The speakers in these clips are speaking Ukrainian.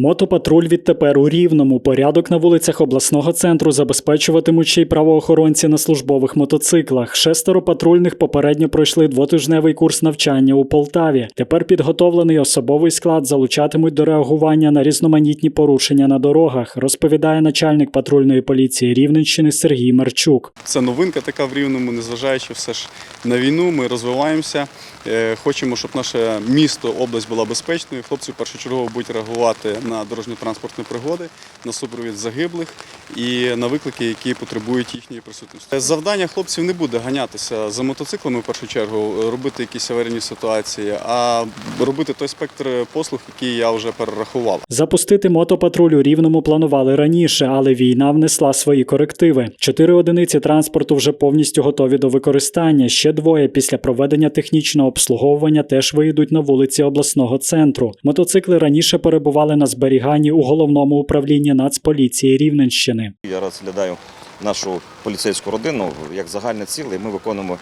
Мотопатруль відтепер у рівному. Порядок на вулицях обласного центру забезпечуватимуть ще й правоохоронці на службових мотоциклах. Шестеро патрульних попередньо пройшли двотижневий курс навчання у Полтаві. Тепер підготовлений особовий склад залучатимуть до реагування на різноманітні порушення на дорогах, розповідає начальник патрульної поліції Рівненщини Сергій Марчук. Це новинка така в Рівному, незважаючи все ж на війну. Ми розвиваємося. Е, Хочемо, щоб наше місто, область була безпечною. Хлопці першочергово будуть реагувати на дорожньо-транспортні пригоди, на супровід загиблих і на виклики, які потребують їхньої присутності. Завдання хлопців не буде ганятися за мотоциклами в першу чергу, робити якісь аварійні ситуації, а робити той спектр послуг, який я вже перерахував. Запустити мотопатруль у рівному планували раніше, але війна внесла свої корективи. Чотири одиниці транспорту вже повністю готові до використання. Ще двоє після проведення технічного обслуговування теж виїдуть на вулиці обласного центру. Мотоцикли раніше перебували на зберіганні у головному управлінні Нацполіції Рівненщини. Я розглядаю нашу поліцейську родину як загальне ціле. і Ми виконуємо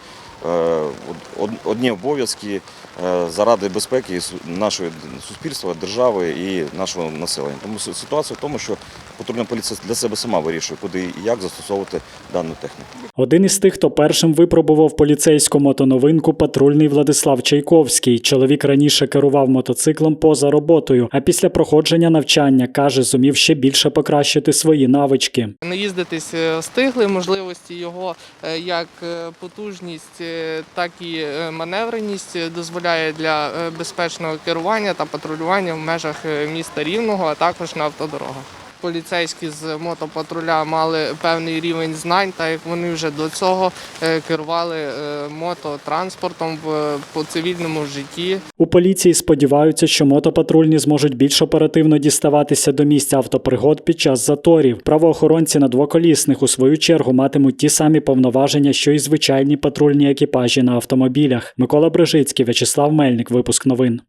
одні обов'язки е, заради безпеки су- нашого суспільства, держави і нашого населення. Тому ситуація в тому, що патрульна поліція для себе сама вирішує, куди і як застосовувати дану техніку. Один із тих, хто першим випробував поліцейську мотоновинку, патрульний Владислав Чайковський. Чоловік раніше керував мотоциклом поза роботою, а після проходження навчання каже, зумів ще більше покращити свої навички. Наїздитись е, встигли, можливості його е, як е, потужність, е, так і е, маневреність дозволяє для е, безпечного керування та патрулювання в межах е, міста Рівного, а також на автодорогах. Поліцейські з мотопатруля мали певний рівень знань, так як вони вже до цього е, керували е, мототранспортом в цивільному житті. У поліції сподіваються, що мотопатрульні зможуть більш оперативно діставатися до місця автопригод під час заторів. Правоохоронці на двоколісних у свою чергу матимуть ті самі повноваження, що й звичайні патрульні екіпажі на автомобілях. Микола Брижицький, В'ячеслав Мельник. Випуск новин.